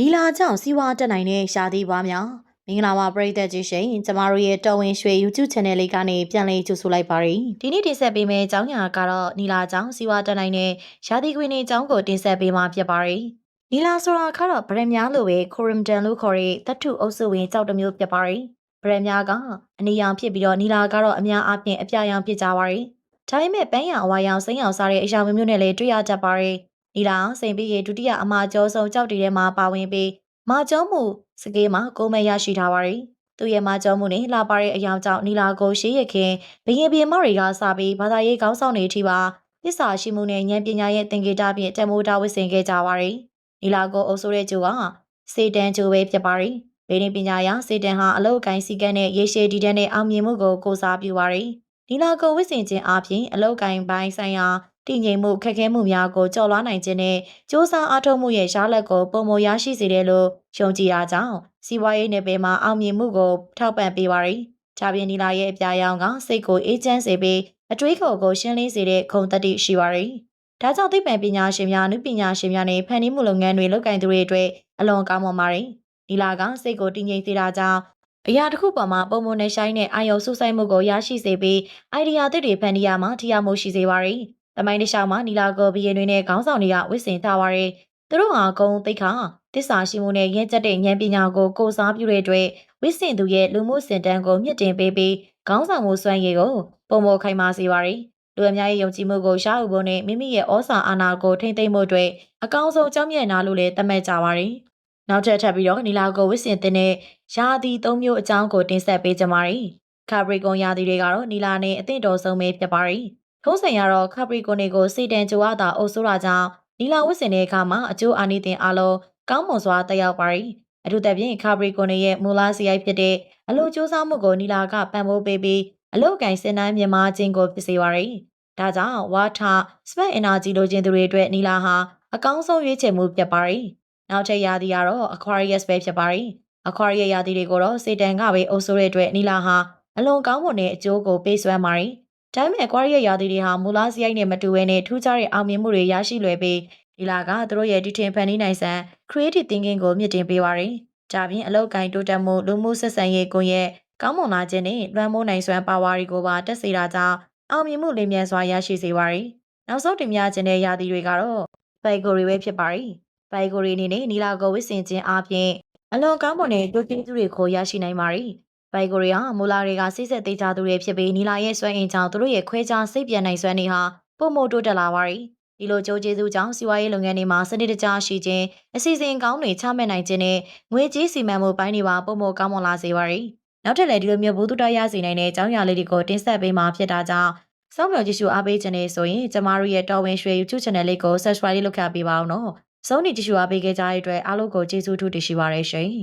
နီလာကြောင့်စီးပွားတက်နိုင်တဲ့ရှားသီးပွားများမင်္ဂလာပါပရိသတ်ကြီးရှင်ကျမတို့ရဲ့တော်ဝင်ရွှေ YouTube channel လေးကနေပြန်လည်ကြိုဆိုလိုက်ပါရစေဒီနေ့တင်ဆက်ပေးမယ့်အကြောင်းအရာကတော့နီလာကြောင့်စီးပွားတက်နိုင်တဲ့ရှားသီးခွေနေအကြောင်းကိုတင်ဆက်ပေးမှာဖြစ်ပါရစေနီလာဆိုတာကတော့ဗရမ်များလိုပဲခိုရမ်တန်လို့ခေါ်တဲ့တတ်ထုအုပ်စုဝင်ကြောက်တစ်မျိုးဖြစ်ပါရစေဗရမ်များကအနီရောင်ဖြစ်ပြီးတော့နီလာကတော့အများအားဖြင့်အပြာရောင်ဖြစ်ကြပါရစေဒါပေမဲ့ပန်းရောင်အဝါရောင်စိမ်းရောင်စားတဲ့အရာမျိုးနဲ့လည်းတွေ့ရတတ်ပါရစေ နီလာစိန်ပြီးရဲ့ဒုတိယအမှာကျော်ဆုံးကြောက်တီထဲမှာပါဝင်ပြီးမာကျော်မှုစကေးမှာကိုယ်မဲ့ရရှိထားပါရီသူရဲ့မာကျော်မှုနဲ့လှပတဲ့အယောင်ကြောင့်နီလာကိုရှေးရခင်ဘရင်ပြင်မတွေကစပြီးဘာသာရေးကောင်းဆောင်နေထိပါပစ္စာရှိမှုနဲ့ဉာဏ်ပညာရဲ့သင်္ကေတဖြင့်တမိုးတာဝစ်ဆင်ခဲ့ကြပါရီနီလာကိုအုပ်ဆိုးတဲ့ကျိုးကစေတန်ကျိုးပဲဖြစ်ပါရီဗေဒင်ပညာရစေတန်ဟာအလုတ်အကိုင်းစီကန်းနဲ့ရေရှည်တည်တဲ့နဲ့အောင်မြင်မှုကိုကိုစားပြုပါရီနီလာကိုဝစ်ဆင်ခြင်းအပြင်အလုတ်ကိုင်းပိုင်းဆိုင်ရာ တည်ငြိမ်မှုခက်ခဲမှုများကိုကြော်လွှားနိုင်ခြင်းနဲ့စ조사အားထုတ်မှုရဲ့ရလဒ်ကိုပုံမရရှိစေတယ်လို့ယုံကြည်တာကြောင့်စီးပွားရေးနယ်ပယ်မှာအောင်မြင်မှုကိုထောက်ပံ့ပေးပါရယ်။ချာပြင်းနီလာရဲ့အပြာရောင်ကစိတ်ကိုအေးချမ်းစေပြီးအတွေးခေါ်ကိုရှင်းလင်းစေတဲ့ခုံတတိရှိပါရယ်။ဒါကြောင့်သိပ္ပံပညာရှင်များ၊နုပညာရှင်များနဲ့ဖန်တီးမှုလုပ်ငန်းတွေလုပ်ကိုင်သူတွေအတွက်အလွန်ကောင်းမွန်ပါရယ်။နီလာကစိတ်ကိုတည်ငြိမ်စေတာကြောင့်အရာတစ်ခုပေါ်မှာပုံမနဲ့ရှိုင်းတဲ့အာယုံစုဆိုင်မှုကိုရရှိစေပြီးအိုင်ဒီယာသစ်တွေဖန်တီးရမှာထီရမှုရှိစေပါရယ်။ တမိုင်းတစ်လျှောက်မှာနီလာကိုဘီရင်တွေနဲ့ခေါင်းဆောင်တွေကဝစ်စင်ထားပါရယ်။သူတို့ဟာဂုံသိက္ခာတစ္ဆာရှိမှုနဲ့ရင့်ကျက်တဲ့ဉာဏ်ပညာကိုကိုစားပြုတဲ့အတွက်ဝိစင်သူရဲ့လူမှုစင်တန်းကိုမြင့်တင်ပေးပြီးခေါင်းဆောင်မှုစွမ်းရည်ကိုပုံမခိုင်မာစေပါရယ်လူအများရဲ့ယုံကြည်မှုကိုရှားဥဖို့နဲ့မိမိရဲ့ဩစာအာဏာကိုထိမ့်သိမ့်မှုအတွက်အကောင်းဆုံးကြောင်းမြတ်နာလို့လည်းသတ်မှတ်ကြပါရယ်နောက်ထပ်ထပ်ပြီးတော့နီလာကိုဝိစင်တင်တဲ့ယာဒီ၃မျိုးအကြောင်းကိုတင်ဆက်ပေးကြပါရယ်ခါပရီကွန်ယာဒီတွေကတော့နီလာနဲ့အသင့်တော်ဆုံးပဲဖြစ်ပါရယ် ထုံးစံရတော့ခါပရီကွန်တွေကိုစိတ်တန်ကြွားတာအုပ်ဆိုးတာကြောင့်နီလာဝစ်စင်တဲ့အခါမှာအကျိုးအာနိသင်အလုံးကောင်းမွန်စွာတက်ရောက်ပါရီအထူးသဖြင့်ခါပရီကွန်ရဲ့မူလာစီရိုက်ဖြစ်တဲ့အလို့စူးစမ်းမှုကိုနီလာကပံ့ပိုးပေးပြီးအလုတ်ကင်စင်တိုင်းမြန်မာချင်းကိုဖြစ်စေပါရီဒါကြောင့်ဝါထစပက်အင်နာဂျီလိုချင်သူတွေအတွက်နီလာဟာအကောင်းဆုံးရွေးချယ်မှုဖြစ်ပါရီနောက်ထပ်ရာသီကတော့ Aquarius ပဲဖြစ်ပါရီ Aquarius ရာသီတွေကိုတော့စေတန်ကပဲအုပ်စိုးတဲ့အတွက်နီလာဟာအလွန်ကောင်းမွန်တဲ့အကျိုးကိုပေးစွမ်းပါရီ ဒါပေမဲ့ Aquarius ရာသီတွေဟာမူလာစီရိုက်နဲ့မတူဘဲနဲ့ထူးခြားတဲ့အောင်မြင်မှုတွေရရှိလွယ်ပြီးဒီလာကသူတို့ရဲ့တီထင်ဖန်တီးနိုင်စံ creative thinking ကိုမြင့်တင်ပေးပါရယ်။ဒါပြင်အလောက်ကိုင်းတိုးတက်မှုလူမှုဆက်ဆံရေးကိုရဲ့ကောင်းမွန်လာခြင်းနဲ့လွှမ်းမိုးနိုင်စွမ်းပါဝါတွေကိုပါတက်စေတာကြောင့်အောင်မြင်မှုလင်းမြန်စွာရရှိစေပါရယ်။နောက်ဆုံးတင်ပြခြင်းတဲ့ရာသီတွေကတော့ဘိုင်ဂိုရီပဲဖြစ်ပါရယ်။ဘိုင်ဂိုရီအနေနဲ့နီလာကိုဝစ်စင်ခြင်းအပြင်အလွန်ကောင်းမွန်တဲ့တိုးတက်သူတွေကိုရရှိနိုင်ပါရယ်။ ဘိုင်ဂိုရီဟာမူလာတွေကစိစက်သေးကြသူတွေဖြစ်ပြီးနီလာရဲ့စွမ်းအင်ကြောင့်သူတို့ရဲ့ခွဲခြားစိတ်ပြန်နိုင်စွမ်းတွေဟာပုံမိုတိုးတက်လာပါရယ်။ဒီလိုကြိုးကျေးဇူးကြောင့်စီးပွားရေးလုပ်ငန်းတွေမှာစနစ်တကျရှိခြင်းအစီအစဉ်ကောင်းတွေချမှတ်နိုင်ခြင်းနဲ့ငွေကြေးစီမံမှုပိုင်းတွေပါပုံမကောင်းမွန်လာစေပါရယ်နောက်ထပ်လည်းဒီလိုမျိုးဘုသူတရရစေနိုင်တဲ့အကြောင်းအရာလေးတွေကိုတင်ဆက်ပေးမှာဖြစ်တာကြောင့်စောင့်မျှော်ကြည့်ရှုအားပေးခြင်းနဲ့ဆိုရင်ကျမတို့ရဲ့တော်ဝင်ရွှေ YouTube channel လေးကို subscribe လုပ်ခဲ့ပေးပါအောင်နော်။ဆုံးနေကြည့်ရှုအားပေးခဲ့ကြတဲ့အတွက်အားလုံးကိုကျေးဇူးထူးတင်ရှိပါရရှင်။